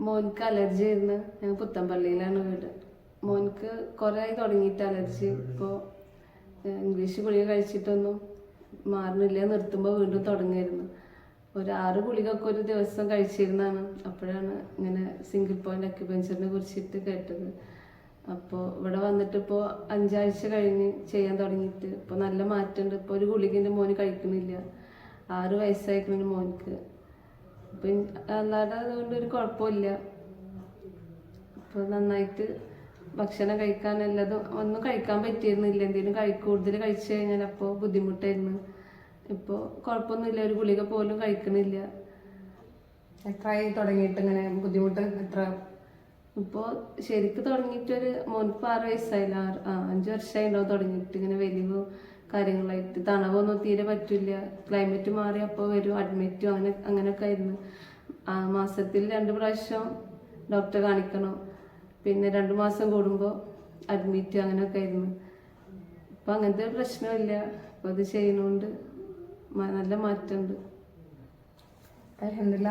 മോൻക്ക് അലർജി ആയിരുന്നു. ഞാൻ പുത്തമ്പള്ളിയിലാണ് വീട്. മോൻക്ക് കുറേ ആയി തുടങ്ങിയിട്ട് അലർജി. ഇപ്പോൾ ഇംഗ്ലീഷ് ഗുളിക കഴിച്ചിട്ടൊന്നും മാറുന്നില്ല. നിർത്തുമ്പോൾ വീണ്ടും തുടങ്ങിയിരുന്നു. ഒരു ആറ് ഗുളികൊക്കെ ഒരു ദിവസം കഴിച്ചിരുന്നാണ് അപ്പോഴാണ് ഇങ്ങനെ സിംഗിൾ പോയിന്റ് അക്യുപഞ്ചറിനെ കുറിച്ചിട്ട് കേട്ടത്. അപ്പോൾ ഇവിടെ വന്നിട്ട് ഇപ്പോൾ അഞ്ചാഴ്ച കഴിഞ്ഞ് ചെയ്യാൻ തുടങ്ങിയിട്ട്. ഇപ്പോൾ നല്ല മാറ്റമുണ്ട്. ഇപ്പോൾ ഒരു ഗുളികന്റെ മോന് കഴിക്കുന്നില്ല. ആറ് വയസ്സായിരിക്കുന്ന മോൻക്ക്. അപ്പം അല്ലാതെ അതുകൊണ്ട് ഒരു കുഴപ്പമില്ല. അപ്പോൾ നന്നായിട്ട് ഭക്ഷണം കഴിക്കാൻ എല്ലാതും ഒന്നും കഴിക്കാൻ പറ്റിയിരുന്നില്ല. എന്തെങ്കിലും കഴി കൂടുതൽ കഴിച്ചു കഴിഞ്ഞാൽ അപ്പോൾ ബുദ്ധിമുട്ടായിരുന്നു. ഇപ്പോൾ കുഴപ്പമൊന്നുമില്ല. ഒരു ഗുളിക പോലും കഴിക്കണില്ല. എത്രയായി തുടങ്ങിയിട്ട് ഇങ്ങനെ ബുദ്ധിമുട്ട്? എത്ര? ഇപ്പോൾ ശരിക്ക് തുടങ്ങിയിട്ടൊരു മോനിപ്പോൾ ആറ് വയസ്സായില്ല ആറ് ആ അഞ്ച് വർഷമായിട്ടുണ്ടാവും തുടങ്ങിയിട്ട് ഇങ്ങനെ വലിയ കാര്യങ്ങളായിട്ട്. തണവൊന്നും തീരെ പറ്റില്ല. ക്ലൈമറ്റ് മാറി അപ്പോൾ വരും. അഡ്മിറ്റും അങ്ങനെ അങ്ങനെയൊക്കെ ആയിരുന്നു. മാസത്തിൽ രണ്ട് പ്രാവശ്യം ഡോക്ടറെ കാണിക്കണം. പിന്നെ രണ്ട് മാസം കൂടുമ്പോൾ അഡ്മിറ്റ് അങ്ങനെയൊക്കെ ആയിരുന്നു. ഇപ്പം അങ്ങനത്തെ പ്രശ്നമില്ല. അപ്പോൾ അത് ചെയ്യുന്നതുകൊണ്ട് നല്ല മാറ്റമുണ്ട്. അലഹമില്ല